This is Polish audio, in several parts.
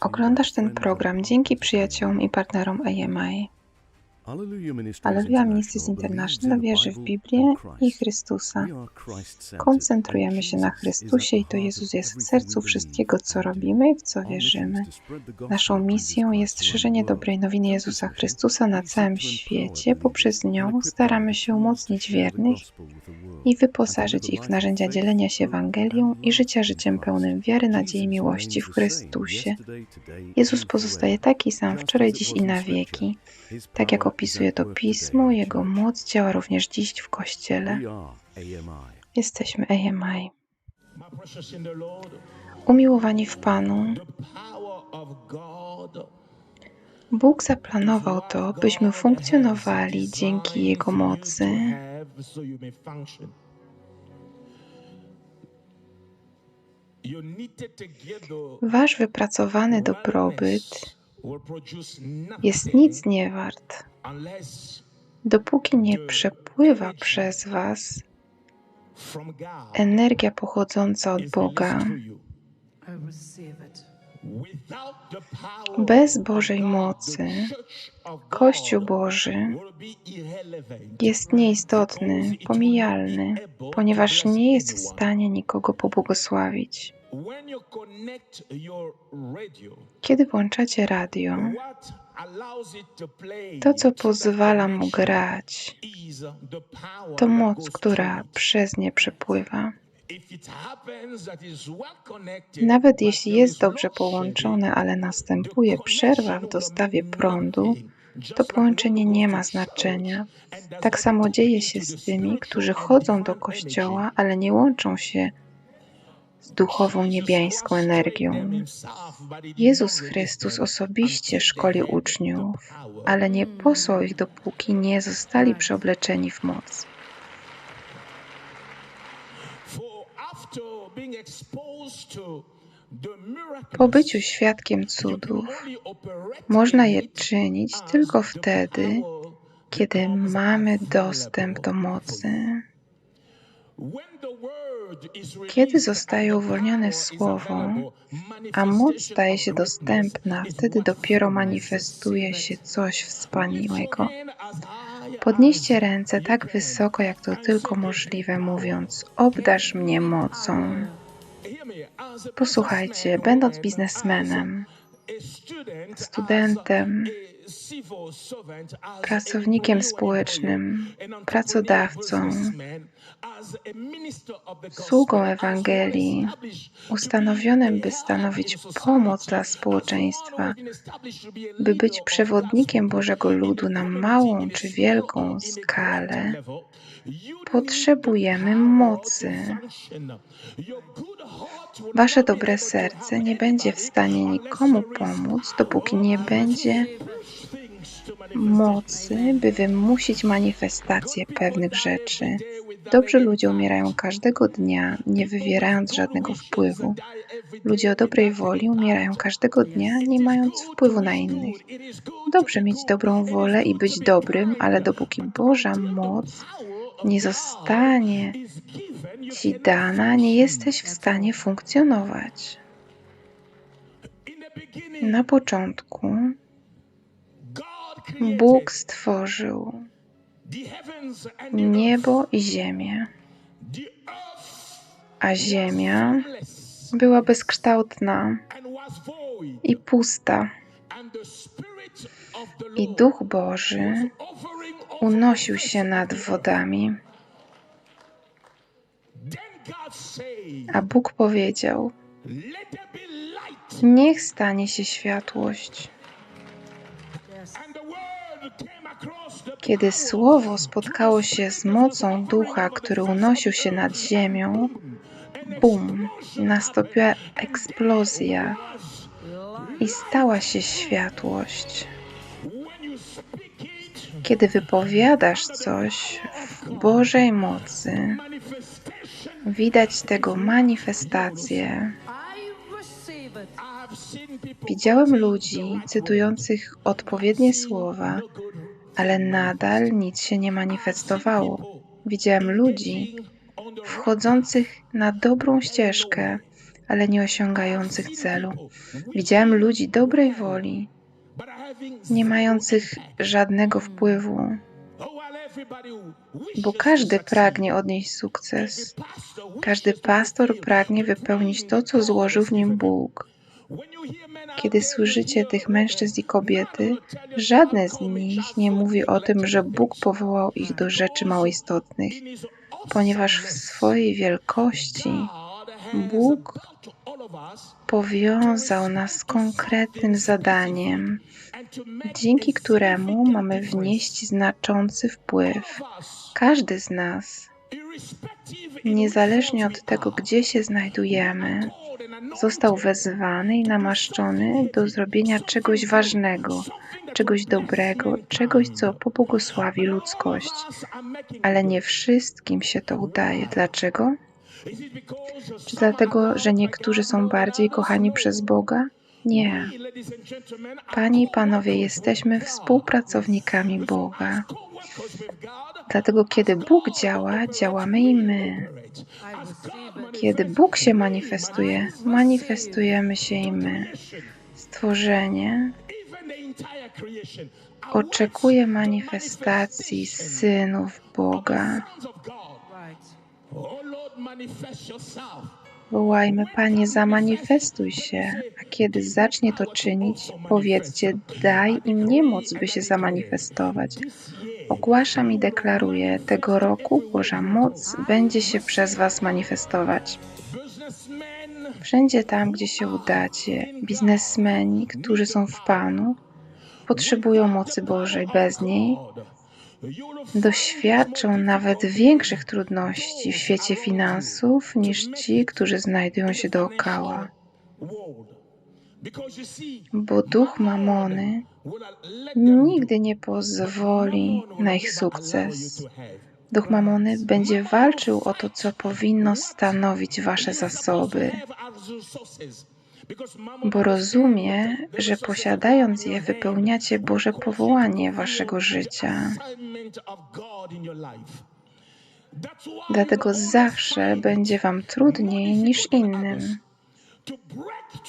Oglądasz ten program dzięki przyjaciołom i partnerom AMI. Alleluja Ministries International wierzy w Biblię i Chrystusa. Koncentrujemy się na Chrystusie i to Jezus jest w sercu wszystkiego, co robimy i w co wierzymy. Naszą misją jest szerzenie dobrej nowiny Jezusa Chrystusa na całym świecie. Poprzez nią staramy się umocnić wiernych i wyposażyć ich w narzędzia dzielenia się Ewangelią i życia życiem pełnym wiary, nadziei i miłości w Chrystusie. Jezus pozostaje taki sam wczoraj, dziś i na wieki. Tak jak opisuje to pismo, jego moc działa również dziś w Kościele. Jesteśmy AMI. Umiłowani w Panu, Bóg zaplanował to, byśmy funkcjonowali dzięki Jego mocy. Wasz wypracowany dobrobyt jest nic nie wart, dopóki nie przepływa przez Was energia pochodząca od Boga. Bez Bożej mocy Kościół Boży jest nieistotny, pomijalny, ponieważ nie jest w stanie nikogo pobłogosławić. Kiedy włączacie radio, to co pozwala mu grać, to moc, która przez nie przepływa. Nawet jeśli jest no dobrze shedding, połączone, ale następuje przerwa w dostawie prądu, to połączenie nie ma znaczenia. Tak samo dzieje się z tymi, którzy chodzą do kościoła, ale nie łączą się z duchową Jesus niebiańską energią. Jezus Chrystus osobiście szkoli uczniów, ale nie posłał ich dopóki nie zostali przeobleczeni w moc. Po byciu świadkiem cudów można je czynić tylko wtedy, kiedy mamy dostęp do mocy. Kiedy zostaje uwolnione słowo, a moc staje się dostępna, wtedy dopiero manifestuje się coś wspaniałego. Podnieście ręce tak wysoko, jak to tylko możliwe, mówiąc: Obdarz mnie mocą. Posłuchajcie, będąc biznesmenem, studentem, pracownikiem społecznym, pracodawcą, sługą Ewangelii, ustanowionym, by stanowić pomoc dla społeczeństwa, by być przewodnikiem Bożego ludu na małą czy wielką skalę, potrzebujemy mocy. Wasze dobre serce nie będzie w stanie nikomu pomóc, dopóki nie będzie to push things to manifestation. Mocy, by wymusić manifestację pewnych rzeczy. Dobrzy ludzie umierają każdego dnia, nie wywierając żadnego wpływu. Ludzie o dobrej woli umierają każdego dnia, nie mając wpływu na innych. Dobrze mieć dobrą wolę i być dobrym, ale dopóki Boża moc nie zostanie Ci dana, nie jesteś w stanie funkcjonować. Na początku Bóg stworzył niebo i ziemię, a ziemia była bezkształtna i pusta, i Duch Boży unosił się nad wodami. A Bóg powiedział. Niech stanie się światłość. Kiedy słowo spotkało się z mocą ducha, który unosił się nad ziemią, bum, nastąpiła eksplozja i stała się światłość. Kiedy wypowiadasz coś w Bożej mocy, widać tego manifestację. Widziałem ludzi cytujących odpowiednie słowa, ale nadal nic się nie manifestowało. Widziałem ludzi wchodzących na dobrą ścieżkę, ale nie osiągających celu. Widziałem ludzi dobrej woli, nie mających żadnego wpływu, bo każdy pragnie odnieść sukces. Każdy pastor pragnie wypełnić to, co złożył w nim Bóg. Kiedy słyszycie tych mężczyzn i kobiety, żadne z nich nie mówi o tym, że Bóg powołał ich do rzeczy mało istotnych, ponieważ w swojej wielkości Bóg powiązał nas z konkretnym zadaniem, dzięki któremu mamy wnieść znaczący wpływ. Każdy z nas, niezależnie od tego, gdzie się znajdujemy, został wezwany i namaszczony do zrobienia czegoś ważnego, czegoś dobrego, czegoś, co pobłogosławi ludzkość. Ale nie wszystkim się to udaje. Dlaczego? Czy dlatego, że niektórzy są bardziej kochani przez Boga? Nie. Panie i panowie, jesteśmy współpracownikami Boga. Dlatego, kiedy Bóg działa, działamy i my. Kiedy Bóg się manifestuje, manifestujemy się i my. Stworzenie oczekuje manifestacji synów Boga. Wołajmy, Panie, zamanifestuj się, a kiedy zacznie to czynić, powiedzcie, daj im niemoc, by się zamanifestować. Ogłaszam i deklaruję, tego roku Boża moc będzie się przez Was manifestować. Wszędzie tam, gdzie się udacie, biznesmeni, którzy są w Panu, potrzebują mocy Bożej. Bez niej doświadczą nawet większych trudności w świecie finansów niż ci, którzy znajdują się dookoła. Bo duch mamony nigdy nie pozwoli na ich sukces. Duch mamony będzie walczył o to, co powinno stanowić wasze zasoby, bo rozumie, że posiadając je, wypełniacie Boże powołanie waszego życia. Dlatego zawsze będzie wam trudniej niż innym.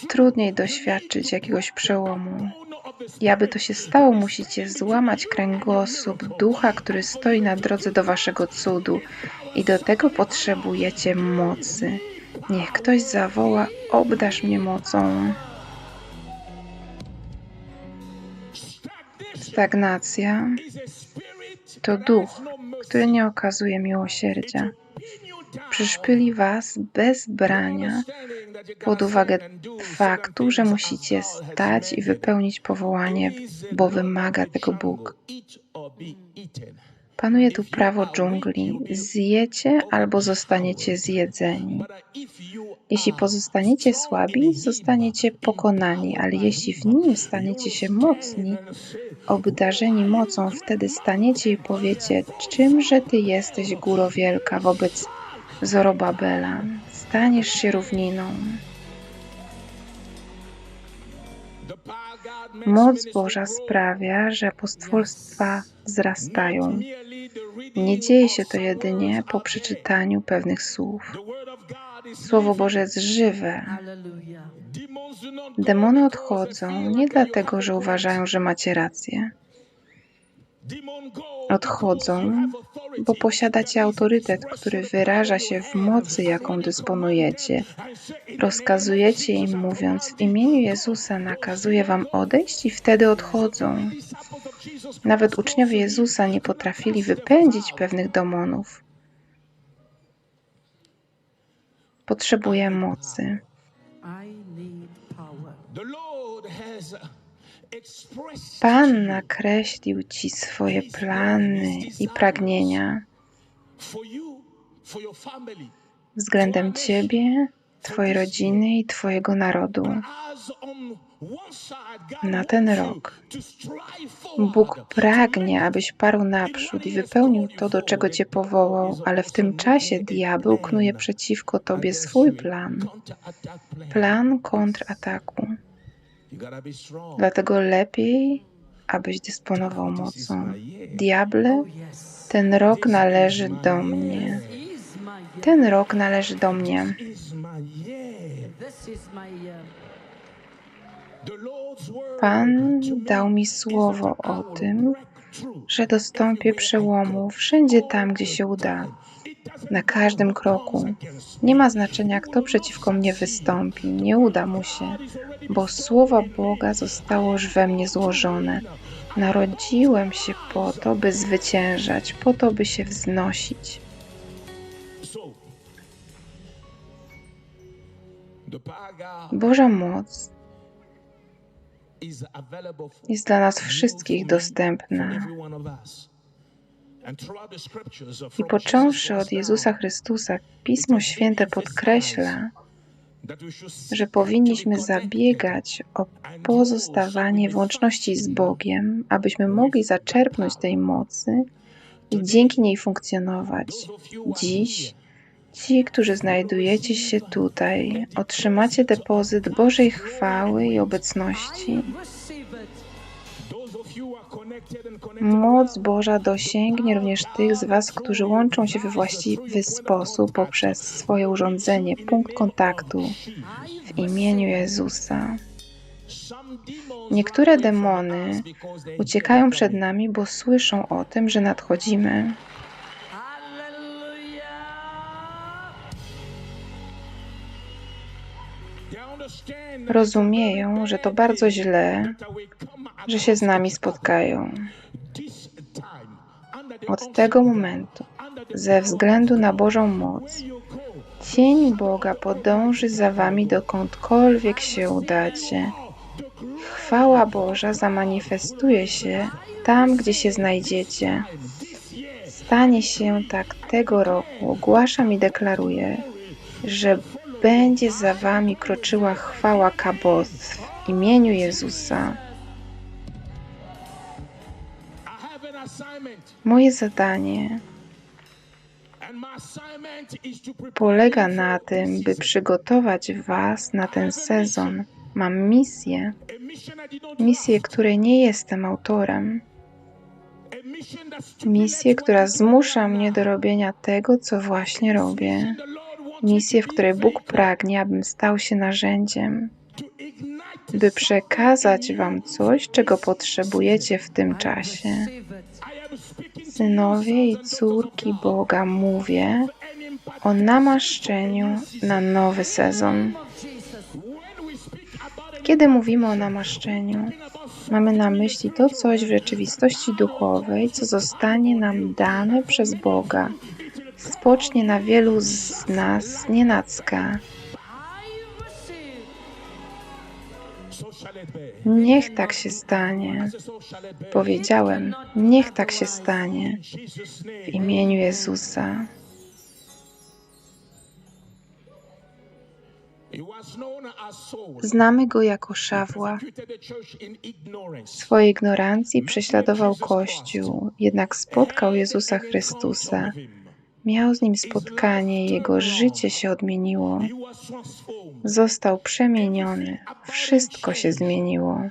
Trudniej doświadczyć jakiegoś przełomu. I aby to się stało, musicie złamać kręgosłup ducha, który stoi na drodze do waszego cudu. I do tego potrzebujecie mocy. Niech ktoś zawoła: Obdasz mnie mocą. Stagnacja to duch, który nie okazuje miłosierdzia. Przyszpyli was bez brania pod uwagę faktu, że musicie stać i wypełnić powołanie, bo wymaga tego Bóg. Panuje tu prawo dżungli. Zjecie albo zostaniecie zjedzeni. Jeśli pozostaniecie słabi, zostaniecie pokonani, ale jeśli w nim staniecie się mocni, obdarzeni mocą, wtedy staniecie i powiecie, czymże ty jesteś, góro wielka, wobec Zorobabela. Staniesz się równiną. Moc Boża sprawia, że apostolstwa wzrastają. Nie dzieje się to jedynie po przeczytaniu pewnych słów. Słowo Boże jest żywe. Demony odchodzą nie dlatego, że uważają, że macie rację. Odchodzą, bo posiadacie autorytet, który wyraża się w mocy, jaką dysponujecie. Rozkazujecie im, mówiąc: W imieniu Jezusa nakazuję wam odejść, i wtedy odchodzą. Nawet uczniowie Jezusa nie potrafili wypędzić pewnych demonów. Potrzebuję mocy. Pan nakreślił Ci swoje plany i pragnienia. względem Ciebie, Twojej rodziny i Twojego narodu na ten rok. Bóg pragnie, abyś parł naprzód i wypełnił to, do czego Cię powołał, ale w tym czasie diabeł knuje przeciwko Tobie swój plan plan kontrataku. Dlatego lepiej, abyś dysponował mocą. Diable, ten rok należy do mnie. Ten rok należy do mnie. Pan dał mi słowo o tym, że dostąpię przełomu wszędzie tam, gdzie się uda, na każdym kroku. Nie ma znaczenia, kto przeciwko mnie wystąpi, nie uda mu się, bo słowa Boga zostało już we mnie złożone. Narodziłem się po to, by zwyciężać, po to, by się wznosić. Boża moc jest dla nas wszystkich dostępna. I począwszy od Jezusa Chrystusa, Pismo Święte podkreśla, że powinniśmy zabiegać o pozostawanie w łączności z Bogiem, abyśmy mogli zaczerpnąć tej mocy i dzięki niej funkcjonować. Dziś Ci, którzy znajdujecie się tutaj, otrzymacie depozyt Bożej chwały i obecności. Moc Boża dosięgnie również tych z Was, którzy łączą się we właściwy sposób poprzez swoje urządzenie, punkt kontaktu w imieniu Jezusa. Niektóre demony uciekają przed nami, bo słyszą o tym, że nadchodzimy. Rozumieją, że to bardzo źle, że się z nami spotkają. Od tego momentu, ze względu na Bożą moc, cień Boga podąży za wami dokądkolwiek się udacie. Chwała Boża zamanifestuje się tam, gdzie się znajdziecie. Stanie się tak tego roku. Ogłaszam i deklaruję, że będzie za wami kroczyła chwała Kaboth w imieniu Jezusa. Moje zadanie polega na tym, by przygotować Was na ten sezon. Mam misję, misję, której nie jestem autorem, misję, która zmusza mnie do robienia tego, co właśnie robię, misję, w której Bóg pragnie, abym stał się narzędziem, by przekazać Wam coś, czego potrzebujecie w tym czasie. Synowie i córki Boga mówię o namaszczeniu na nowy sezon. Kiedy mówimy o namaszczeniu, mamy na myśli to coś w rzeczywistości duchowej, co zostanie nam dane przez Boga. Spocznie na wielu z nas nienacka. Niech tak się stanie. Powiedziałem, niech tak się stanie w imieniu Jezusa. Znamy go jako Szawła. W swojej ignorancji prześladował Kościół, jednak spotkał Jezusa Chrystusa. Miał z nim spotkanie jego życie się odmieniło. Został przemieniony. Wszystko się zmieniło.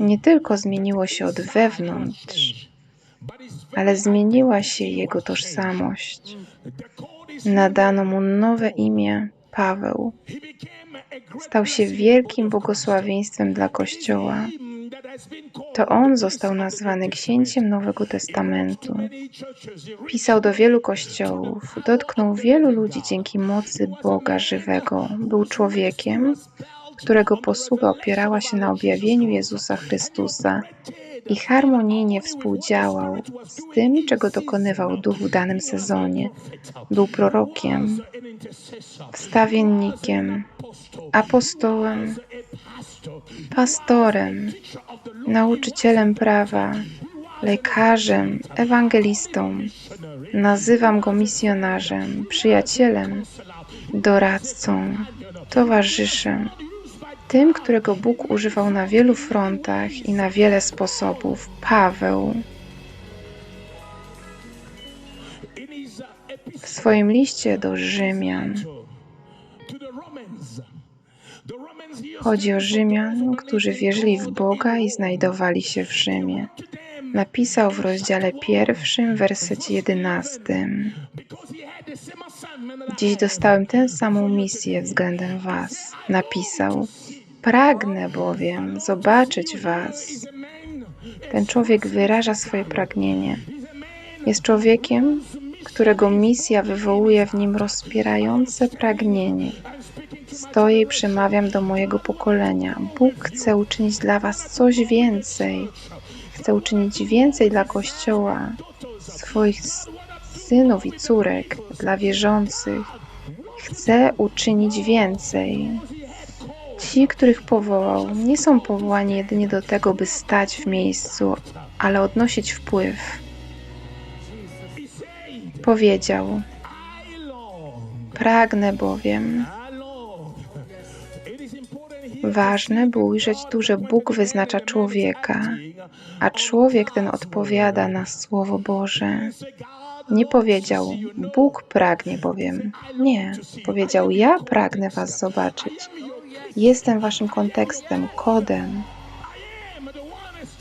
Nie tylko zmieniło się od wewnątrz, ale zmieniła się jego tożsamość. Nadano mu nowe imię Paweł. Stał się wielkim błogosławieństwem dla Kościoła. To on został nazwany księciem Nowego Testamentu. Pisał do wielu kościołów, dotknął wielu ludzi dzięki mocy Boga żywego. Był człowiekiem, którego posługa opierała się na objawieniu Jezusa Chrystusa i harmonijnie współdziałał z tym, czego dokonywał Duch w danym sezonie. Był prorokiem, wstawiennikiem, apostołem, pastorem, nauczycielem prawa, lekarzem, ewangelistą. Nazywam go misjonarzem, przyjacielem, doradcą, towarzyszem, tym, którego Bóg używał na wielu frontach i na wiele sposobów. Paweł. W swoim liście do Rzymian chodzi o Rzymian, którzy wierzyli w Boga i znajdowali się w Rzymie. Napisał w rozdziale pierwszym, wersecie jedenastym. Dziś dostałem tę samą misję względem Was. Napisał: Pragnę bowiem zobaczyć Was. Ten człowiek wyraża swoje pragnienie. Jest człowiekiem, którego misja wywołuje w nim rozpierające pragnienie. Stoję i przemawiam do mojego pokolenia. Bóg chce uczynić dla Was coś więcej. Chce uczynić więcej dla Kościoła, swoich synów i córek, dla wierzących. Chce uczynić więcej. Ci, których powołał, nie są powołani jedynie do tego, by stać w miejscu, ale odnosić wpływ. Powiedział: Pragnę bowiem. Ważne, by ujrzeć tu, że Bóg wyznacza człowieka, a człowiek ten odpowiada na Słowo Boże. Nie powiedział, Bóg pragnie bowiem. Nie, powiedział, ja pragnę Was zobaczyć. Jestem Waszym kontekstem, kodem,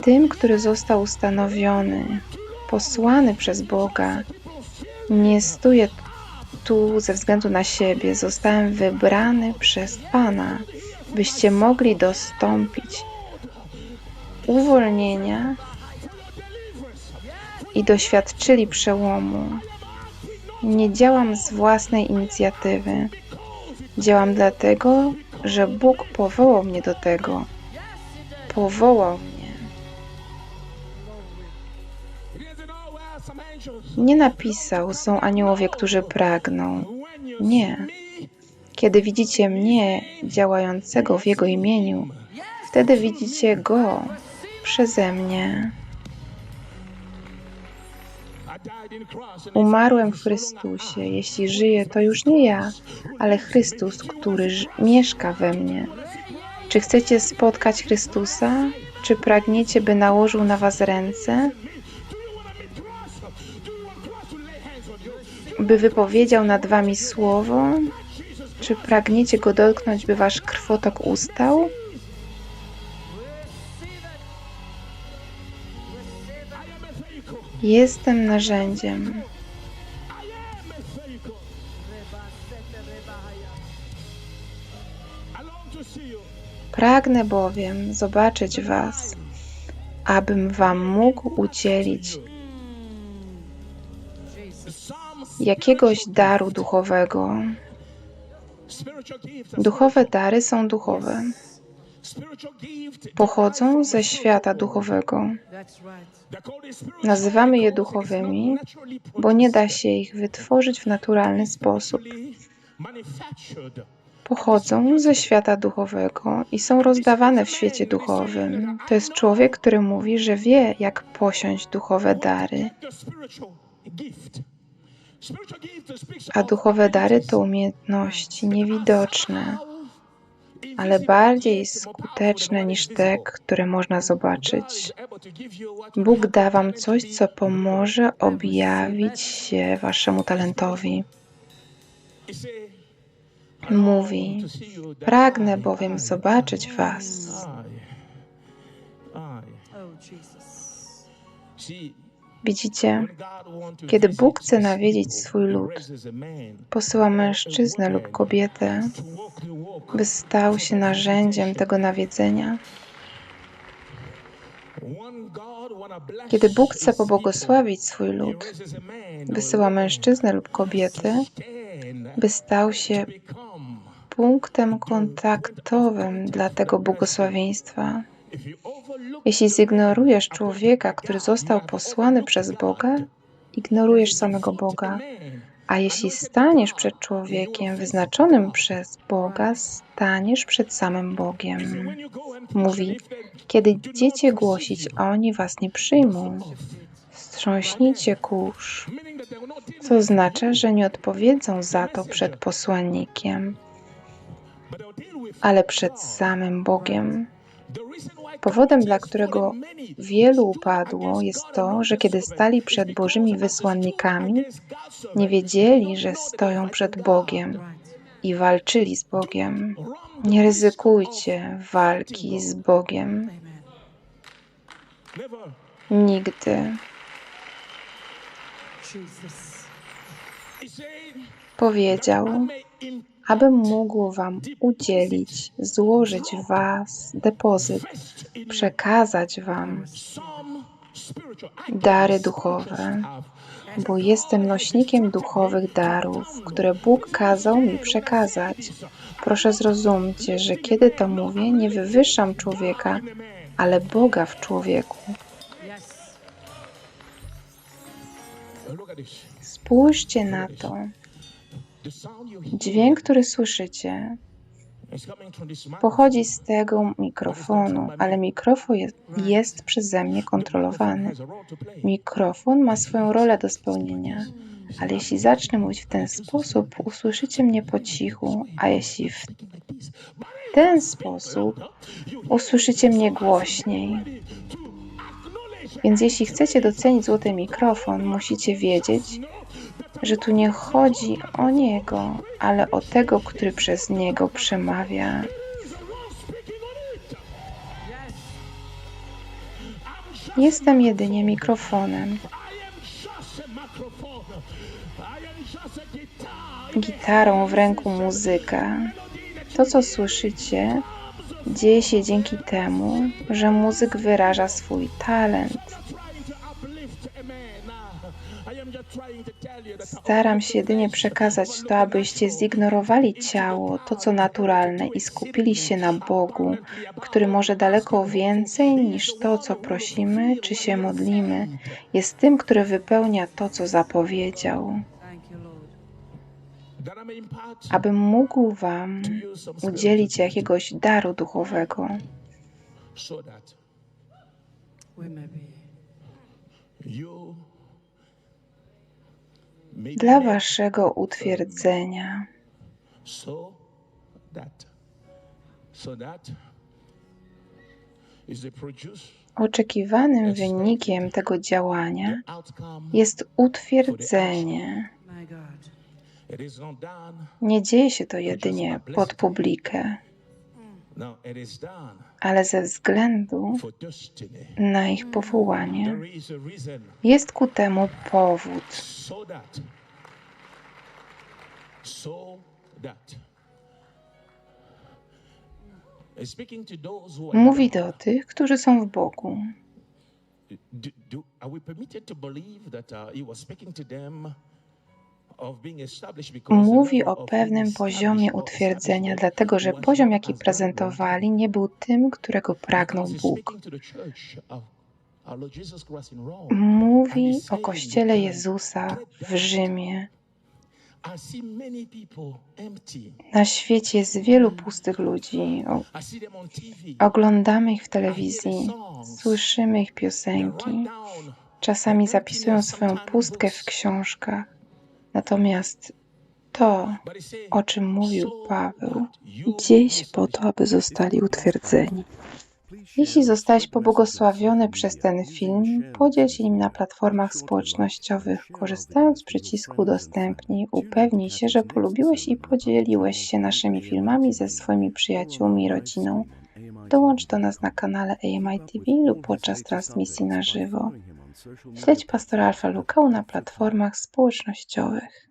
tym, który został ustanowiony, posłany przez Boga. Nie stoję tu ze względu na siebie, zostałem wybrany przez Pana, byście mogli dostąpić uwolnienia i doświadczyli przełomu. Nie działam z własnej inicjatywy. Działam dlatego, że Bóg powołał mnie do tego. Powołał mnie. Nie napisał, są aniołowie, którzy pragną. Nie. Kiedy widzicie mnie działającego w Jego imieniu, wtedy widzicie Go przeze mnie. Umarłem w Chrystusie. Jeśli żyję, to już nie ja, ale Chrystus, który mieszka we mnie. Czy chcecie spotkać Chrystusa? Czy pragniecie, by nałożył na Was ręce? By wypowiedział nad Wami słowo? Czy pragniecie go dotknąć, by Wasz krwotok ustał? Jestem narzędziem. Pragnę bowiem zobaczyć Was, abym Wam mógł udzielić jakiegoś daru duchowego. Duchowe dary są duchowe pochodzą ze świata duchowego. Nazywamy je duchowymi, bo nie da się ich wytworzyć w naturalny sposób. Pochodzą ze świata duchowego i są rozdawane w świecie duchowym. To jest człowiek, który mówi, że wie, jak posiąść duchowe dary. A duchowe dary to umiejętności niewidoczne, ale bardziej skuteczne niż te, które można zobaczyć. Bóg da Wam coś, co pomoże objawić się Waszemu talentowi. Mówi: Pragnę bowiem zobaczyć Was. Widzicie, kiedy Bóg chce nawiedzić swój lud, posyła mężczyznę lub kobietę, by stał się narzędziem tego nawiedzenia. Kiedy Bóg chce pobłogosławić swój lud, wysyła mężczyznę lub kobietę, by stał się punktem kontaktowym dla tego błogosławieństwa. Jeśli zignorujesz człowieka, który został posłany przez Boga, ignorujesz samego Boga. A jeśli staniesz przed człowiekiem wyznaczonym przez Boga, staniesz przed samym Bogiem. Mówi, kiedy idziecie głosić, a oni was nie przyjmą, wstrząśnijcie kurz. Co oznacza, że nie odpowiedzą za to przed posłannikiem, ale przed samym Bogiem. Powodem, dla którego wielu upadło, jest to, że kiedy stali przed Bożymi wysłannikami, nie wiedzieli, że stoją przed Bogiem i walczyli z Bogiem. Nie ryzykujcie walki z Bogiem. Nigdy. Powiedział, abym mógł Wam udzielić, złożyć Was depozyt, przekazać Wam dary duchowe, bo jestem nośnikiem duchowych darów, które Bóg kazał mi przekazać. Proszę zrozumcie, że kiedy to mówię, nie wywyższam człowieka, ale Boga w człowieku. Spójrzcie na to. Dźwięk, który słyszycie, pochodzi z tego mikrofonu, ale mikrofon jest, jest przeze mnie kontrolowany. Mikrofon ma swoją rolę do spełnienia, ale jeśli zacznę mówić w ten sposób, usłyszycie mnie po cichu, a jeśli w ten sposób, usłyszycie mnie głośniej. Więc jeśli chcecie docenić złoty mikrofon, musicie wiedzieć, że tu nie chodzi o niego, ale o tego, który przez niego przemawia. Jestem jedynie mikrofonem. Gitarą w ręku muzyka. To, co słyszycie, dzieje się dzięki temu, że muzyk wyraża swój talent. Staram się jedynie przekazać to, abyście zignorowali ciało, to co naturalne i skupili się na Bogu, który może daleko więcej niż to, co prosimy czy się modlimy. Jest tym, który wypełnia to, co zapowiedział. Abym mógł Wam udzielić jakiegoś daru duchowego. you Dla Waszego utwierdzenia. the produce Oczekiwanym wynikiem tego działania jest utwierdzenie. Nie dzieje się to jedynie pod publikę, ale ze względu na ich powołanie. Jest ku temu powód. Mówi do tych, którzy są w Bogu. Mówi o pewnym poziomie utwierdzenia, dlatego że poziom, jaki prezentowali, nie był tym, którego pragnął Bóg. Mówi o Kościele Jezusa w Rzymie. Na świecie jest wielu pustych ludzi. Oglądamy ich w telewizji, słyszymy ich piosenki, czasami zapisują swoją pustkę w książkach. Natomiast to, o czym mówił Paweł, się po to, aby zostali utwierdzeni. Jeśli zostałeś pobłogosławiony przez ten film, podziel się nim na platformach społecznościowych. Korzystając z przycisku udostępnij, upewnij się, że polubiłeś i podzieliłeś się naszymi filmami ze swoimi przyjaciółmi i rodziną. Dołącz do nas na kanale AMI TV lub podczas transmisji na żywo. Śledź pastora Alfa na platformach społecznościowych.